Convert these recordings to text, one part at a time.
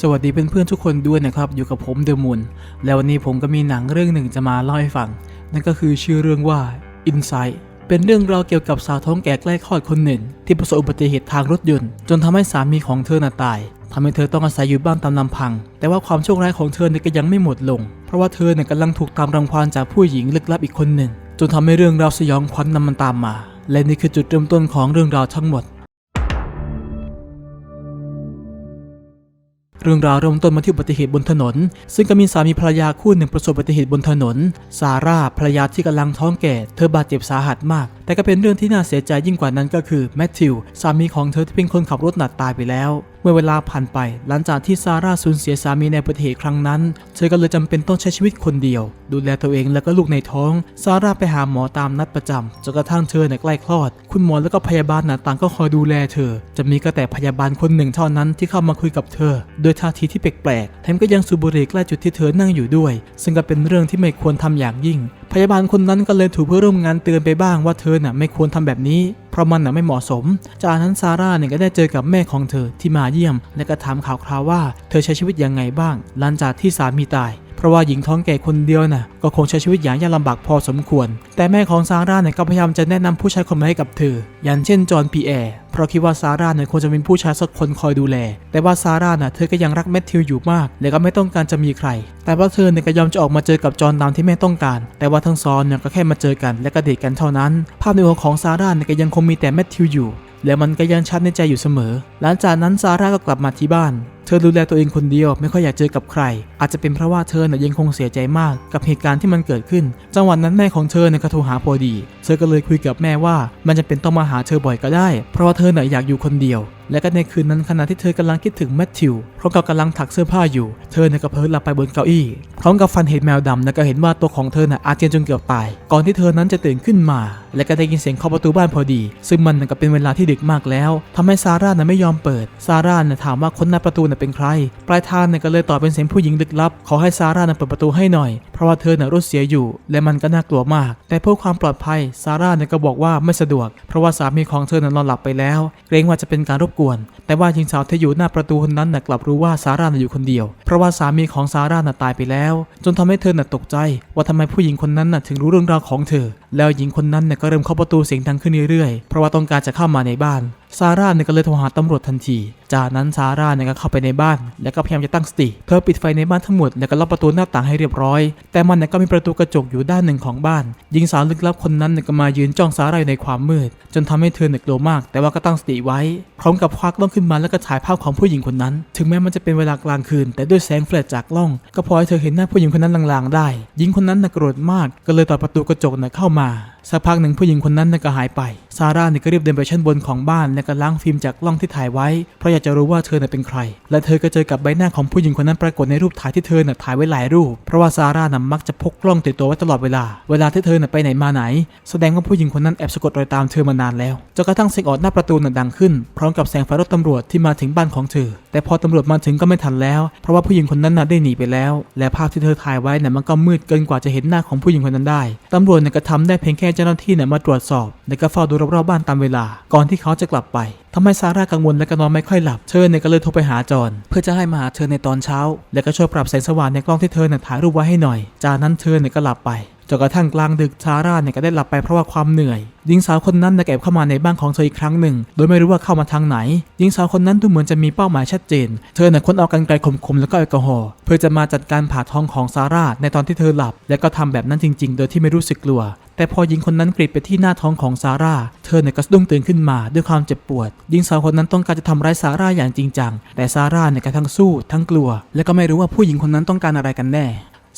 สวัสดีเพื่อนๆทุกคนด้วยนะครับ อยู่กับผมเดอะมูนแล้ววันนี้ผมก็มีหนังเรื่องหนึ่งจะมาเล่าให้ฟัง นั่นก็คือชื่อเรื่องว่า Insight เป็นเรื่องราวเกี่ยวกับสาวท้องแก่ใกล้คลอดคนหนึ่ง ที่ประสบอุบัติเหตุทางรถยนต์ จนทำให้สามีของเธอน่ะตายทำให้เธอต้องอาศัยอยู่บ้านตามลำพัง แต่ว่าความโชคร้ายของเธอเนี่ยก็ยังไม่หมดลง เพราะว่าเธอเนี่ยกำลังถูกตามรังควานจากผู้หญิงลึกลับอีกคนหนึ่ง จนทำให้เรื่องราวสยองขวัญนำมันตามมา และนี่คือจุดเริ่มต้นของเรื่องราวทั้งหมด เรื่องราวเริ่มต้นมาที่อุบัติเหตุบนถนน ซึ่งก็มีสามีภรรยาคู่หนึ่งประสบอุบัติเหตุบนถนน ซาร่าภรรยาที่กำลังท้องแก่ เธอบาดเจ็บสาหัสมาก แต่ก็เป็นเรื่องที่น่าเสียใจยิ่งกว่านั้นก็คือแมทธิวสามีของเธอที่เป็นคนขับรถหนักตายไปแล้ว มื่อเวลาผ่านไป หลังจากที่ซาร่าสูญเสียสามีในอุบัติเหตุครั้งนั้น เธอก็เลยจำเป็นต้องใช้ชีวิตคนเดียว ดูแลตัวเองแล้วก็ลูกในท้อง ซาร่าไปหาหมอตามนัดประจำจนกระทั่งเธอเนี่ยใกล้คลอด คุณหมอแล้วก็พยาบาลน่ะต่างก็คอยดูแลเธอ จะมีก็แต่พยาบาลคนหนึ่งเท่านั้นที่เข้ามาคุยกับเธอ โดยท่าทีที่แปลกๆแถมก็ยังสูบบุหรี่ใกล้จุดที่เธอนั่งอยู่ด้วย ซึ่งก็เป็นเรื่องที่ไม่ควรทำอย่างยิ่ง พยาบาลคนนั้นก็เลยถูกเพื่อนร่วมงานเตือนไปบ้างว่าเธอน่ะไม่ควรทำแบบนี้ เพราะมันน่ะไม่เหมาะสม จากนั้นซาร่าเนี่ยก็ได้เจอกับแม่ของเธอที่มาเยี่ยม และก็ถามข่าวคราวว่าเธอใช้ชีวิตยังไงบ้าง หลังจากที่สามีตาย เพราะว่าหญิงท้องแก่คนเดียวน่ะก็คงใช้ชีวิตอย่างยากลำบากพอสมควร แต่แม่ของซาร่าเนี่ยก็พยายามจะแนะนำผู้ชายคนใหม่ให้กับเธอ อย่างเช่นจอห์นปีแอร์เพราะคิดว่าซาร่าเนี่ยควรจะเป็นผู้ชายสักคนคอยดูแล แต่ว่าซาร่าน่ะเธอก็ยังรักแมทธิวอยู่มาก และก็ไม่ต้องการจะมีใคร แต่ว่าเธอเนี่ยก็ยอมจะออกมาเจอกับจอห์นตามที่แม่ต้องการ แต่ว่าทั้งสองเนี่ยก็แค่มาเจอกัน และก็เดทกันเท่านั้น ภาพในหัวของซาร่าเนี่ยก็ยังคงมีแต่แมทธิวอยู่ และมันก็ยังชัดในใจอยู่เสมอ หลังจากนั้นซาร่าก็กลับมาที่บ้าน เธอดูแลตัวเองคนเดียวไม่ค่อยอยากเจอกับใคร อาจจะเป็นเพราะว่าเธอน่ะยังคงเสียใจมาก กับเหตุการณ์ที่มันเกิดขึ้น จังหวะนั้นแม่ของเธอเนี่ยก็โทรหาพอดี เธอก็เลยคุยกับแม่ว่ามันจะเป็นต้องมาหาเธอบ่อยก็ได้ เพราะว่าเธอน่ะอยากอยู่คนเดียว และก็ในคืนนั้นขณะที่เธอกำลังคิดถึงแมทธิวเพราะเขากำลังถักเสื้อผ้าอยู่ เธอเนี่ยก็เพ้อหลับไปบนเก้าอี้พร้อมกับฟันเห็นแมวดำและก็เห็นว่าตัวของเธอน่ะอาเจียนจนเกือบตาย ก่อนที่เธอนั้นจะตื่นขึ้นมา และก็ได้ยินเสียงเคาะประตูบ้านพอดี ซึ่งมันก็เป็นเวลาที่ดึกมากแล้วทำให้ซาร่าน่ะไม่ยอมเปิดซาร่าน่ะถามว่าคนหน้าประตูน่ะเป็นใคร ปลายทางเนี่ยก็เลยตอบเป็นเสียงผู้หญิงลึกลับ ขอให้ซาร่าน่ะเปิดประตูให้หน่อย เพราะว่าเธอน่ะรถเสียอยู่ และมันก็น่ากลัวมาก แต่เพื่อความปลอดภัยซาร่าเนี่ยก็บอกว่าไม่สะดวก เพราะว่าสามีของเธอน่ะนอนหลับไปแล้ว เกรงว่าจะเป็นการรบกวน แต่ว่าหญิงสาวที่อยู่หน้าประตูคนนั้นน่ะกลับรู้ว่าซาร่าน่ะอยู่คนเดียว เพราะว่าสามีของซาร่าน่ะตายไปแล้ว จนทำให้เธอน่ะตกใจ ว่าทำไมผู้หญิงคนนั้นน่ะถึงรู้เรื่องราวของเธอ แล้วหญิงคนนั้นเนี่ยก็เริ่มเคาะประตูเสียงดังขึ้นเรื่อยๆ เพราะว่าต้องการจะเข้ามาในบ้าน ซาร่าเนี่ยก็เลยโทรหาตำรวจทันที จากนั้นซาร่าเนี่ยก็เข้าไปในบ้าน แล้วก็พยายามจะตั้งสติ เธอปิดไฟในบ้านทั้งหมด แล้วก็ล็อกประตูหน้าต่างให้เรียบร้อย แต่มันเนี่ยก็มีประตูกระจกอยู่ด้านหนึ่งของบ้าน หญิงสาวลึกลับคนนั้นเนี่ยก็มายืนจ้องซาร่าอยู่ในความมืด จนทำให้เธอเนี่ยกลัวมาก แต่ว่าก็ตั้งสติไว้ พร้อมกับควักกล้องขึ้นมาแล้วก็ถ่ายภาพของผู้หญิงคนนั้น ถึงแม้มันจะเป็นเวลากลางคืน แต่ด้วยแสงแฟลชจากกล้อง ก็พอให้เธอเห็นหน้าผู้หญิงคนนั้นลางๆ ได้ หญิงคนนั้นน่ะโกรธมาก ก็เลยต่อประตูกระจกน่ะเข้ามาสักพักหนึ่งผู้หญิงคนนั้นน่ะก็หายไป ซาร่าเนี่ยก็รีบเดินไปชั้นบนของบ้านแล้วก็ล้างฟิล์มจากกล้องที่ถ่ายไว้ เพราะอยากจะรู้ว่าเธอน่ะเป็นใคร และเธอก็เจอกับใบหน้าของผู้หญิงคนนั้นปรากฏในรูปถ่ายที่เธอน่ะถ่ายไว้หลายรูป เพราะว่าซาร่าน่ะมักจะพกกล้องติดตัวไว้ตลอดเวลา เวลาที่เธอน่ะไปไหนมาไหน แสดงว่าผู้หญิงคนนั้นแอบสะกดรอยตามเธอมานานแล้วจนกระทั่งเสียงออดหน้าประตูน่ะดังขึ้น พร้อมกับแสงไฟรถตำรวจที่มาถึงบ้านของเธอ แต่พอตำรวจมาถึงก็ไม่ทันแล้ว เพราะว่าผู้หญิงคนนั้นน่ะได้หนีไปแล้ว และภาพที่เธอถ่ายไว้น่ะมันก็มืดเกินกว่าจะเห็นหน้าของผู้หญิงคนนั้นได้ตำรวจเนี่ยก็ทำได้เพียงแค่เจ้าหน้าที่เนี่ยมาตรวจสอบ และก็เฝ้าดูรอบๆบ้านตามเวลา ก่อนที่เขาจะกลับไปทำให้ซาร่ากังวลและก็นอนไม่ค่อยหลับเธอเนี่ยก็เลยโทรไปหาจอนเพื่อจะให้มาหาเธอในตอนเช้า และก็ช่วยปรับแสงสว่างในกล้องที่เธอเนี่ยถ่ายรูปไว้ให้หน่อย จากนั้นเธอเนี่ยก็หลับไป จนกระทั่งกลางดึกซาร่าเนี่ยก็ได้หลับไปเพราะว่าความเหนื่อย หญิงสาวคนนั้นได้แอบเข้ามาในบ้านของเธออีกครั้งหนึ่ง โดยไม่รู้ว่าเข้ามาทางไหน หญิงสาวคนนั้นดูเหมือนจะมีเป้าหมายชัดเจน เธอเนี่ยค้นเอากรรไกรคมๆแล้วก็แอลกอฮอล์เพื่อจะมาจัดการผ่าท้องของซาร่าในตอนที่เธอหลับ และก็ทำแบบนั้นจริง ๆ โดยที่ไม่รู้สึกกลัวแต่พอหญิงคนนั้นกรีดไปที่หน้าท้องของซาร่า เธอเนี่ยก็สะดุ้งตื่นขึ้นมาด้วยความเจ็บปวด หญิงสาวคนนั้นต้องการจะทำร้ายซาร่าอย่างจริงจัง แต่ซาร่าเนี่ยก็ทั้งสู้ทั้งกลัว และก็ไม่รู้ว่าผู้หญิงคนนั้นต้องการอะไรกันแน่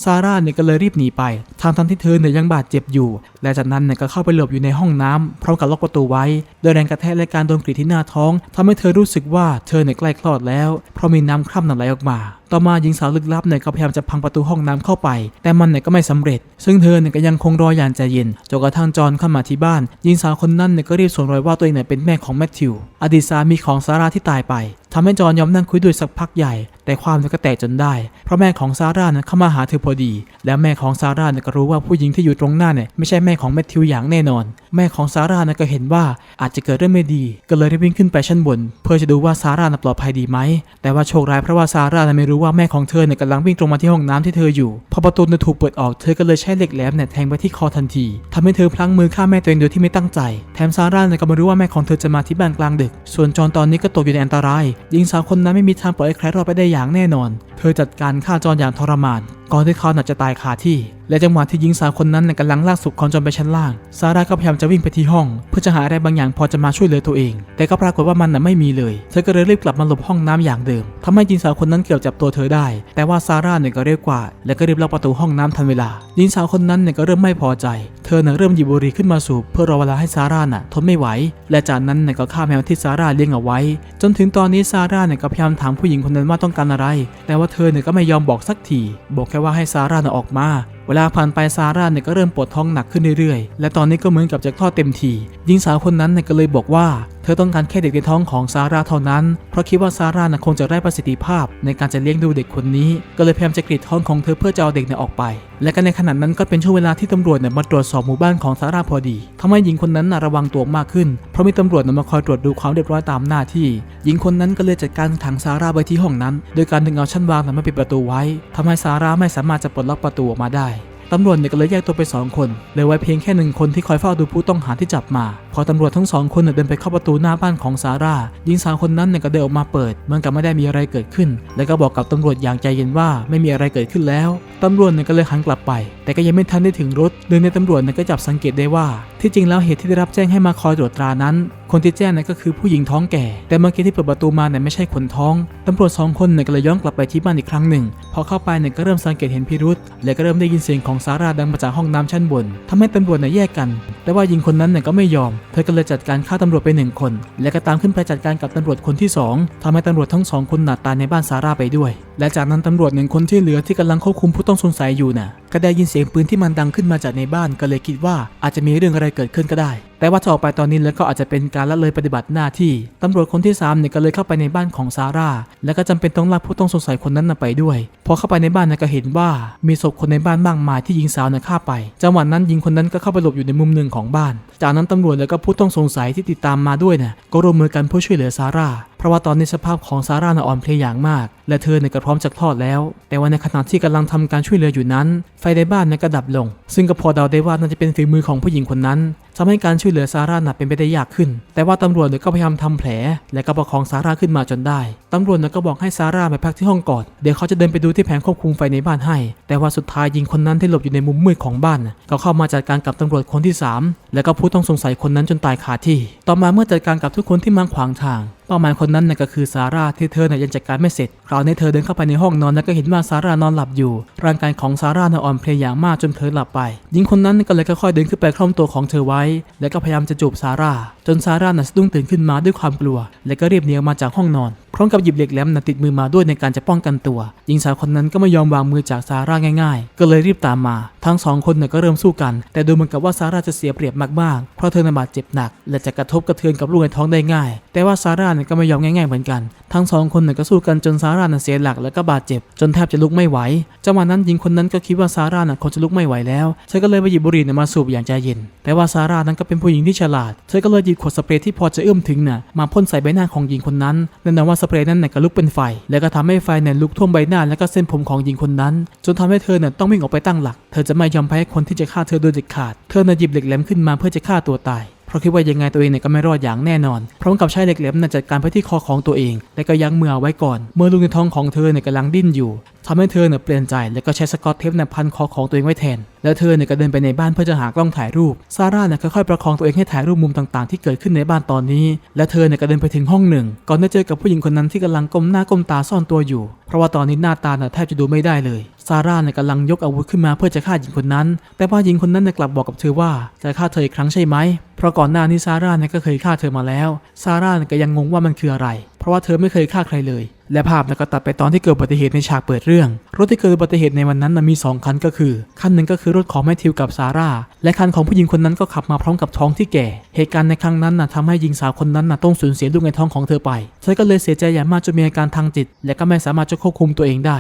ซาร่าเนี่ยก็เลยรีบหนีไปทางทันที่เธอเนี่ยยังบาดเจ็บอยู่ และจากนั้นเนี่ยก็เข้าไปหลบอยู่ในห้องน้ำพร้อมกับล็อกประตูไว้ โดยแรงกระแทกและการโดนกรีดที่หน้าท้องทำให้เธอรู้สึกว่าเธอเนี่ยใกล้คลอดแล้ว เพราะมีน้ำคร่ำนั่นไหลออกมาต่อมาหญิงสาวลึกลับเนี่ยก็พยายามจะพังประตูห้องน้ำเข้าไป แต่มันเนี่ยก็ไม่สำเร็จ ซึ่งเธอเนี่ยก็ยังคงรออย่างใจเย็นจนกระทั่งจอนเข้ามาที่บ้าน หญิงสาวคนนั้นเนี่ยก็รีบสวมรอยว่าตัวเองเนี่ยเป็นแม่ของแมทธิว อดีตสามีของซาร่าที่ตายไปทำให้จอนยอมนั่งคุยด้วยสักพักใหญ่ แต่ความก็แตกจนได้ เพราะแม่ของซาร่าเนั้นเข้ามาหาเธอพอดี แล้วแม่ของซาร่าเนี่ยก็รู้ว่าผู้หญิงที่อยู่ตรงหน้าเนี่ยไม่ใช่แม่ของแมทธิวอย่างแน่นอน แม่ของซาร่าเนี่ยก็เห็นว่าอาจจะเกิดเรื่องไม่ดี ก็เลยรีบวิ่งขึ้นไปชั้นบน เพื่อจะดูว่าซาร่าปลอดภัยดีไหมแต่ว่าโชคร้ายเพราะว่าซาร่าน่ะไม่รูู้้ว่าแม่ของเธอเนี่ยกำลังวิ่งตรงมาที่ห้องน้ำที่เธออยู่ พอประตูเนี่ยถูกเปิดออกเธอก็เลยใช้เหล็กแหลมเนี่ยแทงไปที่คอทันทีทำให้เธอพลั้งมือฆ่าแม่ตัวเองโดยที่ไม่ตั้งใจ แถมซาร่าเนี่ยก็ไม่รู้ว่าแม่ของเธอจะมาที่บ้านกลางดึก ส่วนจอนตอนนี้ก็ตกอยู่ในอันตรายหญิงสาวคนนั้นไม่มีทางปล่อยให้ใครรอดไปได้อย่างแน่นอน เธอจัดการฆ่าจอนอย่างทรมาน ก่อนที่เขาหนักจะตายคาที่ และจังหวะที่หญิงสาวคนนั้นกำลังลากศพของจอนไปชั้นล่าง ซาร่าก็พยายามจะวิ่งไปที่ห้อง เพื่อจะหาอะไรบางอย่างพอจะมาช่วยเหลือตัวเอง แต่ก็ปรากฏว่ามันน่ะไม่มีเลย เธอก็เลยรีบกลับมาหลบห้องน้ำอย่างเดิมทำให้หญิงสาวคนนั้นเกือบจับตัวเธอได้ แต่ว่าซาร่าเนี่ยก็เร็วกว่า และก็รีบล็อกประตูห้องน้ำทันเวลา หญิงสาวคนนั้นเนี่ยก็เริ่มไม่พอใจเธอเน่ะเริ่มหยิบบุหรี่ขึ้นมาสูบเพื่อรอเวลาให้ซาร่าน่ะทนไม่ไหว และจากนั้นเนี่ยก็ฆ่าแมวที่ซาร่าเลี้ยงเอาไว้ จนถึงตอนนี้ซาร่าเนี่ยก็พยายามถามผู้หญิงคนนั้นว่าต้องการอะไร แต่ว่าเธอเนี่ยก็ไม่ยอมบอกสักทีบอกแค่ว่าให้ซาร่าน่ะออกมาเวลาผ่านไปซาร่าเนี่ยก็เริ่มปวดท้องหนักขึ้นเรื่อยๆ และตอนนี้ก็เหมือนกับจะคลอดเต็มทีหญิงสาวคนนั้นเนี่ยก็เลยบอกว่า เธอต้องการแค่เด็กในท้องของซาร่าเท่านั้น เพราะคิดว่าซาร่าคงจะได้ประสิทธิภาพ ในการจะเลี้ยงดูเด็กคนนี้ ก็เลยพยายามจะกรีดท้องของเธอเพื่อจะเอาเด็กเนี่ยออกไป และก็ในขณะนั้นก็เป็นช่วงเวลาที่ตำรวจเนี่ยมาตรวจสอบหมู่บ้านของซาร่าพอดีทำให้หญิงคนนั้นระวังตัวมากขึ้น เพราะมีตำรวจน่ะมาคอยตรวจดูความเรียบร้อยตามหน้าที่ หญิงคนนั้นก็เลยจัดการขังซาร่าไว้ที่ห้องนั้น โดยการดึงเอาชั้นวางน่ะมาปิดประตูไว้ทำให้ซาร่าไม่สามารถจะปลดล็อกประตูออกมาได้ ตำรวจเนี่ยก็เลยแยกตัวไป 2 คนเหลือไว้เพียงแค่หนึ่งคนที่คอยเฝ้าดูผู้ต้องหาที่จับมา พอตำรวจทั้งสองคนเนี่ยเดินไปเข้าประตูหน้าบ้านของซาร่าหญิงสาวคนนั้นเนี่ยก็เดินออกมาเปิดเหมือนกับไม่ได้มีอะไรเกิดขึ้น แล้วก็บอกกับตำรวจอย่างใจเย็นว่าไม่มีอะไรเกิดขึ้นแล้วตำรวจเนี่ยก็เลยหันกลับไป แต่ก็ยังไม่ทันได้ถึงรถหนึ่งในตำรวจเนี่ยก็จับสังเกตได้ว่า ที่จริงแล้วเหตุที่ได้รับแจ้งให้มาคอยตรวจตรานั้น คนที่แจ้งนั้นก็คือผู้หญิงท้องแก่ แต่เมื่อกี้ที่เปิดประตูมาเนี่ยไม่ใช่คนท้อง ตำรวจสองคนเนี่ยก็เลยย้อนกลับไปที่บ้านอีกครั้งหนึ่ง พอเข้าไปเนี่ยก็เริ่มสังเกตเห็นพิรุษ และก็เริ่มได้ยินเสียงของซาร่าดังมาจากห้องน้ำชั้นบนทำให้ตำรวจเนี่ยแยกกัน แต่ว่าหญิงคนนั้นเนี่ยก็ไม่ยอม เธอก็เลยจัดการฆ่าตำรวจไปหนึ่งคน และก็ตามขึ้นไปจัดการกับตำรวจคนที่สองทำให้ตำรวจทั้งสองคนหนาตายในบ้านซาร่าไปด้วย และจากนั้นตำรวจหนึ่งคนที่เหลือที่กำลังควบคุมผู้ต้องสงสัยอยู่น่ะ ก็ได้ยินเสียงปืนที่มันดังขึ้นมาจากในบ้านก็เลยคิดว่าอาจจะมีเรื่องอะไรเกิดขึ้นก็ได้ แต่ว่าถ้าออกไปตอนนี้แล้วก็อาจจะเป็นการละเลยปฏิบัติหน้าที่ตำรวจคนที่3เนี่ยก็เลยเข้าไปในบ้านของซาร่า และก็จำเป็นต้องลากผู้ต้องสงสัยคนนั้นไปด้วยพอเข้าไปในบ้านน่ะก็เห็นว่ามีศพคนในบ้านมากมายที่หญิงสาวน่ะฆ่าไป จังหวะนั้นหญิงคนนั้นก็เข้าไปหลบอยู่ในมุมหนึ่งของบ้านจากนั้นตำรวจแล้วก็ผู้ต้องสงสัยที่ติดตามมาด้วยน่ะก็ร่วมมือกันเพื่อช่วยเหลือซาร่า เพราะว่าตอนนี้สภาพของซาร่าน่ะอ่อนเพลียอย่างมาก และเธอเนี่ยก็พร้อมจะคลอดแล้ว แต่ว่าในขณะที่กำลังทำการช่วยเหลืออยู่นั้น ไฟในบ้านนั้นก็ดับลง ซึ่งก็พอเดาได้ว่าน่าจะเป็นฝีมือของผู้หญิงคนนั้นทำให้การช่วยเหลือซาร่าน่ะเป็นไปได้ยากขึ้น แต่ว่าตำรวจเนี่ยก็พยายามทำแผล และก็ประคองซาร่าขึ้นมาจนได้ตำรวจเนี่ยก็บอกให้ซาร่าไปพักที่ห้องก่อนเดี๋ยวเขาจะเดินไปดูที่แผงควบคุมไฟในบ้านให้ แต่ว่าสุดท้ายหญิงคนนั้นที่หลบอยู่ในมุมมืดของบ้าน ก็เข้ามาจัดการกับตำรวจคนที่สามและก็ผูต้องสงสัยคนนั้นจนตายคาที่ ต่อมาเมื่อจัดการกับทุกคนที่มาขวางทาง เป้าหมายคนนั้นน่ะก็คือซาร่าที่เธอน่ะยังจัดการไม่เสร็จ คราวนี้เธอเดินเข้าไปในห้องนอนแล้วก็เห็นว่าซาร่านอนหลับอยู่ ร่างกายของซาร่าน่ะอ่อนเพลียอย่างมากจนเธอหลับไป หญิงคนนั้นก็เลยค่อยๆเดินขึ้นไปคล่อมตัวของเธอไว้ แล้วก็พยายามจะจูบซาร่า จนซาร่าน่ะสะดุ้งตื่นขึ้นมาด้วยความกลัว และก็รีบหนีออกมาจากห้องนอน พร้อมกับหยิบเหล็กแหลมน่ะติดมือมาด้วยในการจะป้องกันตัว หญิงสาวคนนั้นก็ไม่ยอมวางมือจากซาร่าง่ายๆ ก็เลยรีบตามมา ทั้งสองคนเนี่ยก็เริ่มสู้กัน แต่ดูเหมือนกับว่าซาร่าจะเสียเปรียบมากๆ เพราะเธอน่ะบาดเจ็บหนัก และจะกระทบกระเทือนกับลูกในท้องได้ง่าย แต่ว่าซาร่าเนี่ยก็ไม่ยอมง่ายๆเหมือนกัน ทั้งสองคนเนี่ยก็สู้กันจนซาร่าน่ะเสียหลักแล้วก็บาดเจ็บ จนแทบจะลุกไม่ไหว จังหวะนั้นหญิงคนนั้นก็คิดว่าซาร่าน่ะคงจะลุกไม่ไหวแล้วเธอก็เลยไปหยิบบุหรี่เนี่ยมาสูบอย่างใจเย็น แต่ว่าซาร่านั้นก็เป็นผู้หญิงที่ฉลาด เธอก็เลยหยิบขวดสเปรย์ที่พอจะเอื้อมถึงน่ะมาพ่นใส่ใบหน้าของหญิงคนนั้นแน่นอนว่าสเปรย์นั้นน่ะก็ลุกเป็นไฟ แล้วก็ทำให้ไฟเนี่ยลุกท่วมใบหน้าและก็เส้นผมของหญิงคนนั้น จนทำให้เธอเนี่ยต้องวิ่งออกไปตั้งหลัก เธอจะไม่ยอมแพ้คนที่จะฆ่าเธอโดยเด็ดขาด เธอน่ยหยิบเหล็กแหลมขึ้นมาเพื่อจะฆ่าตัวตายเพราะคิดว่ายังไงตัวเองเนี่ยก็ไม่รอดอย่างแน่นอน พร้อมกับใช้เหล็กแหลมน่ยจัดการไปที่คอของตัวเอง และก็ยั้งมือไว้ก่อน เมื่อลูกในท้องของเธอเนี่ยกำลังดิ้นอยู่ ทำให้เธอเนี่ยเปลี่ยนใจแล้วก็ใช้สกอตเทปเนี่ยพันคอของตัวเองไว้แทน แล้วเธอเนี่ยก็เดินไปในบ้านเพื่อจะหากล้องถ่ายรูป ซาร่าเนี่ยค่อยๆประคองตัวเองให้ถ่ายรูปมุมต่างๆ ที่เกิดขึ้นในบ้านตอนนี้ และเธอเนี่ยก็เดินไปถึงห้องหนึ่ง ก่อนได้เจอกับผู้หญิงคนนั้นที่กำลังก้มหน้าก้มตาซ่อนตัวอยู่ เพราะว่าตอนนี้หน้าตาน่ะแทบจะดูไม่ได้เลย ซาร่าเนี่ยกำลังยกอาวุธขึ้นมาเพื่อจะฆ่าหญิงคนนั้น แต่ว่าหญิงคนนั้นเนี่ยกลับบอกกับเธอว่าจะฆ่าเธออีกครั้งใช่ไหม เพราะก่อนหน้านี้ซาร่าเนี่ยก็เคยฆ่าเธอมาแล้ว ซาร่าเนี่ยก็ยังงงว่ามันคืออะไรเพราะว่าเธอไม่เคยฆ่าใครเลย และภาพนั้นก็ตัดไปตอนที่เกิดอุบัติเหตุในฉากเปิดเรื่อง รถที่เกิดอุบัติเหตุในวันนั้นนมี 2 คันก็คือ คันหนึ่งก็คือรถของแมทธิวกับซาร่า และคันของผู้หญิงคนนั้นก็ขับมาพร้อมกับท้องที่แก่ เหตุการณ์ในครั้งนั้นนะทำให้หญิงสาวคนนั้นนะต้องสูญเสียลูกในท้องของเธอไป เธอก็เลยเสียใจอย่างมากจนมีอาการทางจิต และก็ไม่สามารถจะควบคุมตัวเองได้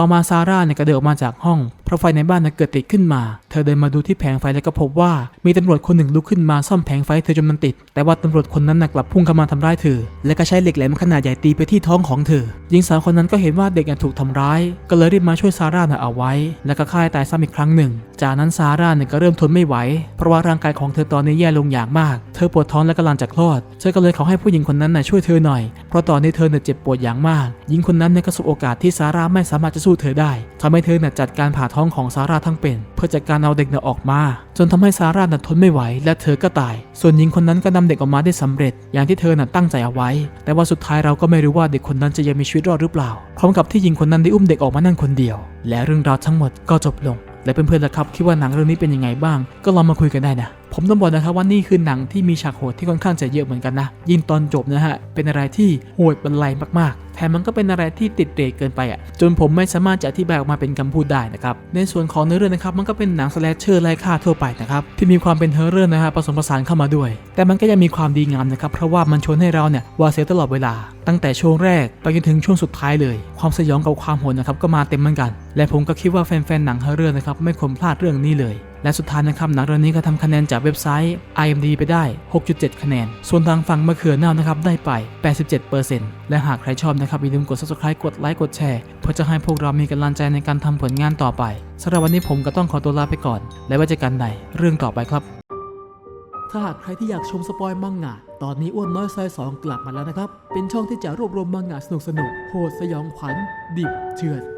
ต่อมาซาร่าเนี่ยก็เดินออกมาจากห้องเพราะไฟในบ้านน่ะเกิดติดขึ้นมา เธอเดินมาดูที่แผงไฟแล้วก็พบว่ามีตำรวจคนหนึ่งลุกขึ้นมาซ่อมแผงไฟเธอจนมันติด แต่ว่าตำรวจคนนั้นน่กลับพุ่งเข้ามาทำร้ายเธอ และก็ใช้เหล็กแหลมขนาดใหญ่ตีไปที่ท้องของเธอหญิงสาวคนนั้นก็เห็นว่าเด็กน่ะถูกทำร้าย ก็เลยรีบมาช่วยซาร่าน่ะเอาไว้ แล้วก็ฆ่าให้ตายซ้ำอีกครั้งหนึ่ง จากนั้นซาร่าเนี่ยก็เริ่มทนไม่ไหว เพราะว่าร่างกายของเธอตอนนี้แย่ลงอย่างมาก เธอปวดท้องและกำลังจะคลอด เธอก็เลยขอให้ผู้หญิงคนนั้นน่ะช่วยเธอหน่อย เพราะตอนนี้เธอเนี่ยเจ็บปวดอย่างมาก หญิงคนนั้นเนี่ยก็สบโอกาสที่ซาร่าไม่สามารถจะสู้เธอได้ทำให้เธอเนี่ยจัดการผ่าท้องของซาร่าทั้งเป็น เพื่อจัดการเอาเด็กเนี่ยออกมา จนทำให้ซาร่าน่ะทนไม่ไหว และเธอก็ตาย ส่วนหญิงคนนั้นก็นำเด็กออกมาได้สำเร็จ อย่างที่เธอน่ะตั้งใจเอาไว้ แต่ว่าสุดท้ายเราก็ไม่รู้ว่าเด็กคนนั้นจะยังมีชีวิตรอดหรือเปล่า พร้อมกับที่หญิงคนนั้นได้อุ้มเด็กออกมานั่งคนเดียว และเรื่องราวทั้งหมดก็จบลง และเพื่อนๆล่ะครับคิดว่าหนังเรื่องนี้เป็นยังไงบ้าง ก็ลองมาคุยกันได้นะ ผมต้องบอกนะครับว่านี่คือหนังที่มีฉากโหดที่ค่อนข้างจะเยอะเหมือนกันนะ ยิ่งตอนจบนะฮะ เป็นอะไรที่โหดบรรลัยมากๆ แถมมันก็เป็นอะไรที่ติดเรทเกินไปอะ จนผมไม่สามารถจะอธิบายออกมาเป็นคำพูดได้นะครับ ในส่วนของเนื้อเรื่องนะครับ มันก็เป็นหนังสแลชเชอร์ไล่ฆ่าทั่วไปนะครับ ที่มีความเป็นเฮอร์เรอร์นะฮะผสมผสานเข้ามาด้วย แต่มันก็ยังมีความดีงามนะครับ เพราะว่ามันชวนให้เราเนี่ยวาเสียตลอดเวลา ตั้งแต่ช่วงแรกไปจนถึงช่วงสุดท้ายเลย ความสยองกับความโหดนะครับก็มาเต็มเหมือนกัน และผมก็คิดว่าแฟนๆหนังเฮอร์เรอร์นะครับไม่ควรพลาดเรื่องนี้เลย และสุดท้ายนะครับหนังเรื่องนี้ก็ทำคะแนนจากเว็บไซต์ IMD ไปได้ 6.7 คะแนน ส่วนทางฝั่งมะเขือเน่านะครับได้ไป 87%และหากใครชอบนะครับอย่าลืมกด subscribe กดไลค์กดแชร์เพื่อจะให้พวกเรามีกำลังใจในการทำผลงานต่อไปสำหรับวันนี้ผมก็ต้องขอตัวลาไปก่อน และไว้เจอกันในเรื่องต่อไปครับ ถ้าหากใครที่อยากชมสปอยมังงะตอนนี้อ้วนน้อยซอยสองกลับมาแล้วนะครับ เป็นช่องที่จะรวบรวมมังงะสนุกสนุกโหดสยองขวัญดิบเถื่อน